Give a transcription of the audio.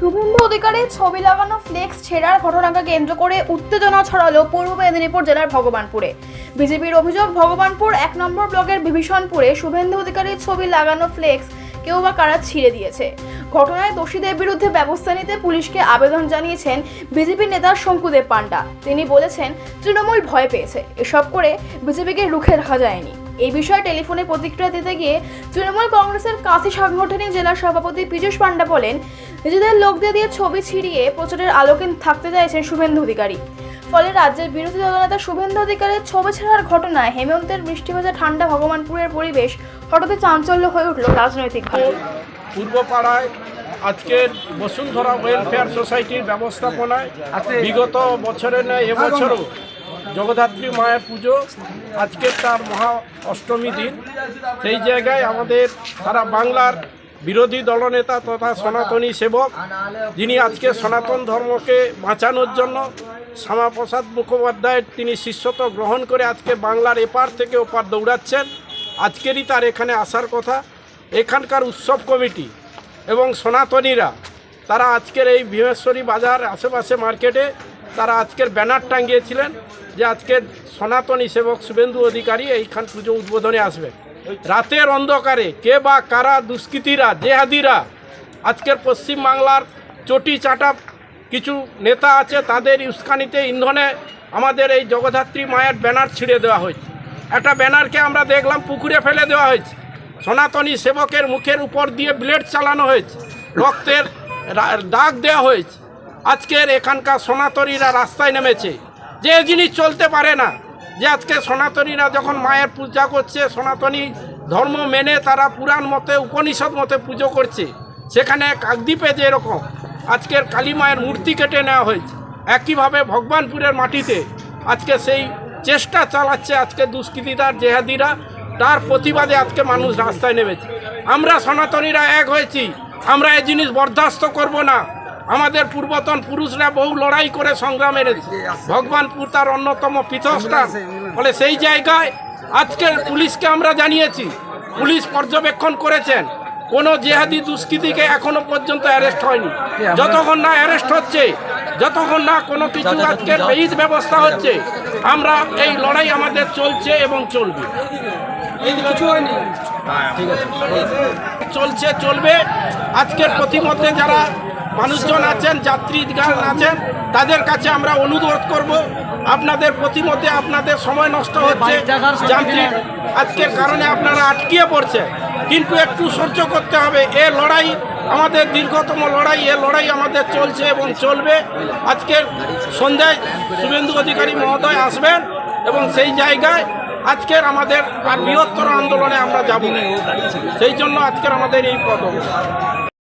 শুভেন্দু অধিকারী ছবি লাগানো ফ্লেক্স ছেড়ার ঘটনাকে কেন্দ্র করে উত্তেজনা ছড়ালো পূর্ব মেদিনীপুর জেলার ভগবানপুরে। বিজেপির অভিযোগ, ভগবানপুর এক নম্বর ব্লকের বিভীষণপুরে শুভেন্দু অধিকারীর ছবি লাগানো ফ্লেক্স কেউ বা কারা ছিঁড়ে দিয়েছে। ঘটনায় দোষীদের বিরুদ্ধে ব্যবস্থা নিতে পুলিশকে আবেদন জানিয়েছেন বিজেপি নেতা শঙ্কুদেব পান্ডা তিনি বলেছেন, তৃণমূল ভয় পেয়েছে। এসব করে বিজেপিকে রুখে রাখা যায়নি। এই বিষয়ে টেলিফোনে প্রতিক্রিয়া দিতে গিয়ে তৃণমূল কংগ্রেসের কাশি সাংগঠনিক জেলা সভাপতি পীযূষ পান্ডা বলেন, নিজেদের লোকদের দিয়ে ছবি ছিঁড়িয়ে প্রচারের আলোকে থাকতে চাইছেন শুভেন্দু অধিকারী। ফলে রাজ্যের বিরোধী দলনেতা শুভেন্দু অধিকারের ছবি ছেড়ার ঘটনায় হেমন্তের বৃষ্টি ভেজা ঠান্ডা ভগবানপুরের পরিবেশ হঠাৎ চাঞ্চল্য হয়ে উঠল রাজনৈতিকভাবে। পূর্বপাড়ায় আজকের বসুন্ধরা ওয়েলফেয়ার সোসাইটির ব্যবস্থাপনায় বিগত বছরের নয় এবছরও জগদ্ধাত্রী মায়ের পুজো। আজকের তার মহা অষ্টমী দিন। সেই জায়গায় আমাদের সারা বাংলার বিরোধী দলনেতা তথা সনাতনী সেবক, যিনি আজকে সনাতন ধর্মকে বাঁচানোর জন্য শ্যামাপ্রসাদ মুখোপাধ্যায়ের তিনি শিষ্যত্ব গ্রহণ করে আজকে বাংলার এপার থেকে ওপার দৌড়াচ্ছেন। আজকেরই তার এখানে আসার কথা। এখানকার উৎসব কমিটি এবং সনাতনীরা, তারা আজকের এই ভীমেশ্বরী বাজার আশেপাশে মার্কেটে তারা আজকের ব্যানার টাঙ্গিয়েছিলেন যে আজকের সনাতনী সেবক শুভেন্দু অধিকারী এইখান পুজো উদ্বোধনে আসবে। রাতের অন্ধকারে কে বা কারা দুষ্কৃতীরা, জেহাদিরা, আজকের পশ্চিমবাংলার চটি চাটা কিছু নেতা আছে, তাদের উস্কানিতে ইন্ধনে আমাদের এই জগদ্ধাত্রী মায়ের ব্যানার ছিঁড়ে দেওয়া হয়েছে। একটা ব্যানারকে আমরা দেখলাম, পুকুরে ফেলে দেওয়া হয়েছে। সনাতনী সেবকের মুখের উপর দিয়ে ব্লেড চালানো হয়েছে। রক্তের দাগ দেওয়া হয়েছে। আজকের এখানকার সনাতনীরা রাস্তায় নেমেছে। যে জিনিস চলতে পারে না, যে আজকে সনাতনীরা যখন মায়ের পূজা করছে, সনাতনী ধর্ম মেনে তারা পুরাণ মতে, উপনিষদ মতে পুজো করছে, সেখানে কাকদ্বীপে যে এরকম আজকের কালী মায়ের মূর্তি কেটে নেওয়া হয়েছে। একইভাবে ভগবানপুরের মাটিতে আজকে সেই চেষ্টা চালাচ্ছে আজকে দুষ্কৃতিদার জেহাদিরা, তার প্রতিবাদে আজকে মানুষ রাস্তায় নেমেছে। আমরা সনাতনীরা এক হয়েছি, আমরা এই জিনিস বরদাস্ত করব না। আমাদের পূর্বতন পুরুষরা বহু লড়াই করে সংগ্রাম এনেছে। ভগবানপুর তার অন্যতম পীঠস্থান ফলে সেই জায়গায় আজকের পুলিশকে আমরা জানিয়েছি, পুলিশ পর্যবেক্ষণ করেছেন। কোনো জেহাদি দুষ্কৃতীকে এখনও পর্যন্ত অ্যারেস্ট হয়নি। যতক্ষণ না অ্যারেস্ট হচ্ছে, যতক্ষণ না কোনো কিছু আজকের বেইদ ব্যবস্থা হচ্ছে, আমরা এই লড়াই আমাদের চলছে এবং চলবে। চলছে, চলবে। আজকের প্রতিমধ্যে যারা মানুষজন আছেন, যাত্রীগণ আছেন, তাদের কাছে আমরা অনুরোধ করব, আপনাদের প্রতিমধ্যে আপনাদের সময় নষ্ট হচ্ছে, যান্ত্রিক আজকের কারণে আপনারা আটকিয়ে পড়ছে কিন্তু একটু সহ্য করতে হবে, এ লড়াই আমাদের দীর্ঘতম লড়াই, এ লড়াই আমাদের চলছে এবং চলবে। আজকের সন্ধ্যায় শুভেন্দু অধিকারী মহোদয় আসবেন এবং সেই জায়গায় আজকের আমাদের আর বৃহত্তর আন্দোলনে আমরা যাব সেই জন্য আজকের আমাদের এই পদক্ষেপ।